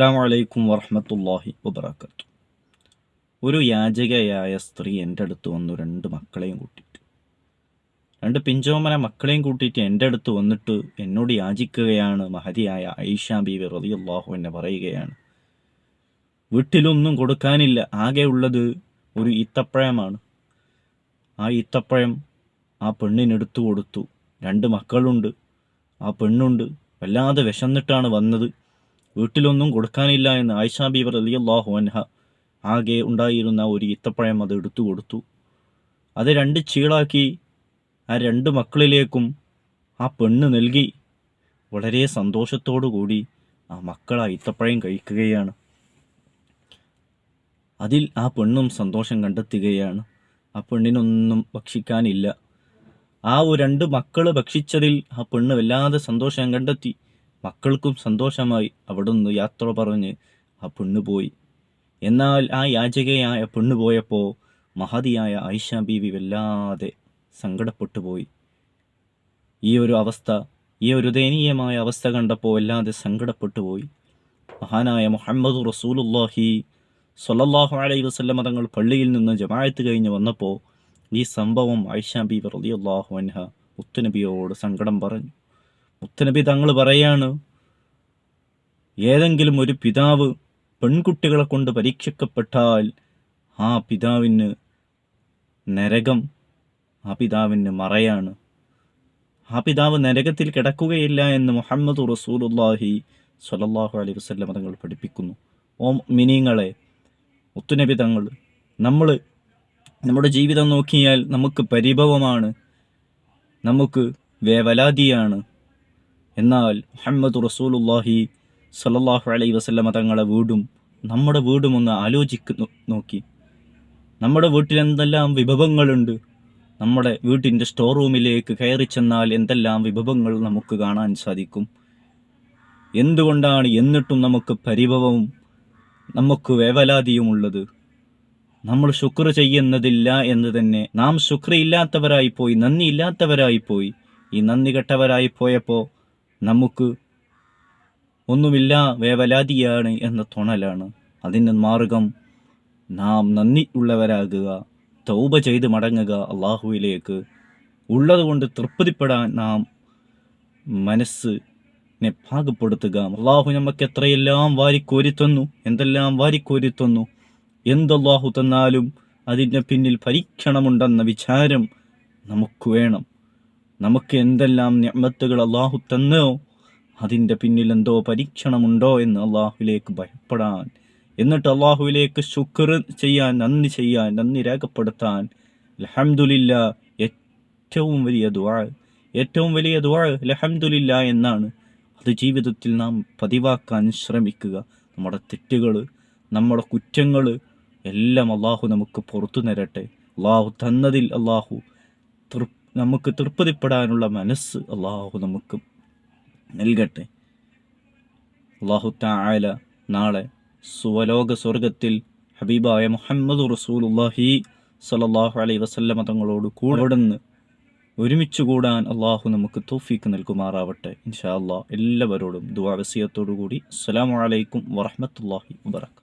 അസ്സാം വലൈക്കും വറഹമത്തല്ലാഹി ഒരു യാചകയായ സ്ത്രീ എന്റെ അടുത്ത് വന്നു രണ്ട് മക്കളെയും കൂട്ടിയിട്ട്. രണ്ട് പിഞ്ചോമന മക്കളെയും കൂട്ടിയിട്ട് എന്റെ അടുത്ത് വന്നിട്ട് എന്നോട് യാചിക്കുകയാണ്. മഹതിയായ ഐഷ ബീവി റതിയല്ലാഹു എന്നെ പറയുകയാണ് വീട്ടിലൊന്നും കൊടുക്കാനില്ല ആകെ ഉള്ളത് ഒരു ഈത്തപ്പഴമാണ്. ആ ഈത്തപ്പഴം ആ പെണ്ണിനെടുത്തു കൊടുത്തു. രണ്ട് മക്കളുണ്ട്. ആ പെണ്ണുണ്ട്. വല്ലാതെ വിശന്നിട്ടാണ് വന്നത്. വീട്ടിലൊന്നും കൊടുക്കാനില്ല എന്ന് ആയിഷ ബീബർ അലി അള്ളാഹു അൻഹ ആകെ ഉണ്ടായിരുന്ന ഒരു ഇത്തപ്പഴം അത് എടുത്തു കൊടുത്തു. അത് രണ്ട് ചീളാക്കി ആ രണ്ട് മക്കളിലേക്കും ആ പെണ്ണ് നൽകി. വളരെ കൂടി ആ മക്കൾ ആ ഇത്തപ്പഴം കഴിക്കുകയാണ്. അതിൽ ആ പെണ്ണും സന്തോഷം കണ്ടെത്തുകയാണ്. ആ പെണ്ണിനൊന്നും ഭക്ഷിക്കാനില്ല. ആ രണ്ട് മക്കൾ ഭക്ഷിച്ചതിൽ ആ പെണ്ണ് വല്ലാതെ സന്തോഷം കണ്ടെത്തി. മക്കൾക്കും സന്തോഷമായി അവിടുന്ന് യാത്ര പറഞ്ഞ് ആ പെണ്ണ് പോയി. എന്നാൽ ആ യാചകയായ പെണ്ണ് പോയപ്പോൾ മഹതിയായ ഐഷ ബീവി വല്ലാതെ സങ്കടപ്പെട്ടു പോയി. ഈ ഒരു അവസ്ഥ ഈ ഒരു ദയനീയമായ അവസ്ഥ കണ്ടപ്പോൾ വല്ലാതെ സങ്കടപ്പെട്ടു പോയി. മഹാനായ മുഹമ്മദ് റസൂലുല്ലാഹി സൊല്ലാഹു അലൈഹി വസ്ലമ തങ്ങൾ പള്ളിയിൽ നിന്ന് ജമായത്ത് കഴിഞ്ഞ് വന്നപ്പോൾ ഈ സംഭവം ഐഷ ബീവി റളിയല്ലാഹു അൻഹ മുത്തുനബിയോട് സങ്കടം പറഞ്ഞു. മുത്തനബി തങ്ങൾ പറയാണ് ഏതെങ്കിലും ഒരു പിതാവ് പെൺകുട്ടികളെ കൊണ്ട് പരീക്ഷിക്കപ്പെട്ടാൽ ആ പിതാവിന് നരകം ആ പിതാവിന് മറയാണ്. ആ പിതാവ് നരകത്തിൽ കിടക്കുകയില്ല എന്ന് മുഹമ്മദ് റസൂലുല്ലാഹി സ്വല്ലല്ലാഹു അലൈഹി വസ്ലം തങ്ങൾ പഠിപ്പിക്കുന്നു. ഓം മിനിങ്ങളെ മുത്തുനബി തങ്ങൾ നമ്മൾ നമ്മുടെ ജീവിതം നോക്കിയാൽ നമുക്ക് പരിഭവമാണ് നമുക്ക് വേവലാതിയാണ്. എന്നാൽ മുഹമ്മദ് റസൂലുല്ലാഹി സല്ലാഹു അലൈ വസല്ലമ തങ്ങളെ വീടും നമ്മുടെ വീടും ഒന്ന് ആലോചിക്കുന്നു നോക്കി. നമ്മുടെ വീട്ടിൽ എന്തെല്ലാം വിഭവങ്ങളുണ്ട് നമ്മുടെ വീട്ടിന്റെ സ്റ്റോർ റൂമിലേക്ക് കയറി ചെന്നാൽ എന്തെല്ലാം വിഭവങ്ങൾ നമുക്ക് കാണാൻ സാധിക്കും? എന്തുകൊണ്ടാണ് എന്നിട്ടും നമുക്ക് പരിഭവവും നമുക്ക് വേവലാതിയുമുള്ളത് നമ്മൾ ശുക്ർ ചെയ്യുന്നതില്ല എന്ന് തന്നെ. നാം ശുക്രയില്ലാത്തവരായി പോയി പോയി. ഈ നന്ദി കെട്ടവരായി പോയപ്പോൾ നമുക്ക് ഒന്നുമില്ല വേവലാതിയാണ് എന്ന തുണലാണ് അതിന് മാർഗം നാം നന്ദി ഉള്ളവരാകുക തൗബ ചെയ്ത് മടങ്ങുക അള്ളാഹുവിലേക്ക്. ഉള്ളതുകൊണ്ട് തൃപ്തിപ്പെടാൻ നാം മനസ്സിനെ പാകപ്പെടുത്തുക. അള്ളാഹു നമുക്ക് എത്രയെല്ലാം വാരിക്കോരി തന്നു എന്തെല്ലാം വാരിക്കോരി തന്നു എന്തല്ലാഹു തന്നാലും അതിന്റെ പിന്നിൽ പരീക്ഷണമുണ്ടെന്ന വിചാരം നമുക്ക് വേണം. നമുക്ക് എന്തെല്ലാം ഞമ്മത്തുകൾ അള്ളാഹു തന്നോ അതിന്റെ പിന്നിൽ എന്തോ പരീക്ഷണമുണ്ടോ എന്ന് അള്ളാഹുവിലേക്ക് ഭയപ്പെടാൻ. എന്നിട്ട് അള്ളാഹുവിലേക്ക് ശുക്ർ ചെയ്യാൻ നന്ദി ചെയ്യാൻ നന്ദി രേഖപ്പെടുത്താൻ. ലഹംദുലില്ല ഏറ്റവും വലിയ ദ്വാ ഏറ്റവും വലിയ ദ്വാ ലഹംദുലില്ല എന്നാണ്. അത് ജീവിതത്തിൽ നാം പതിവാക്കാൻ ശ്രമിക്കുക. നമ്മുടെ തെറ്റുകൾ നമ്മുടെ കുറ്റങ്ങൾ എല്ലാം അള്ളാഹു നമുക്ക് പുറത്തു തരട്ടെ അള്ളാഹു തന്നതിൽ അള്ളാഹു തൃപ്തി നമുക്ക് തൃപ്തിപ്പെടാനുള്ള മനസ്സ് അള്ളാഹു നമുക്ക് നൽകട്ടെ. അള്ളാഹു താല നാളെ സുവലോക സ്വർഗത്തിൽ ഹബീബായ മുഹമ്മദ് റസൂലുല്ലാഹി സലല്ലാഹു അലൈ വസല്ലമ തങ്ങളോട് കൂടെ ഒരുമിച്ച് കൂടാൻ അള്ളാഹു നമുക്ക് തോഫീക്ക് നൽകുമാറാവട്ടെ. ഇൻഷാ അള്ളാഹ് എല്ലാവരോടും ദുവാവസിയത്തോടു കൂടി അസ്സലാമു അലൈക്കും വറഹമത്തല്ലാഹി വബർക്കാത്തു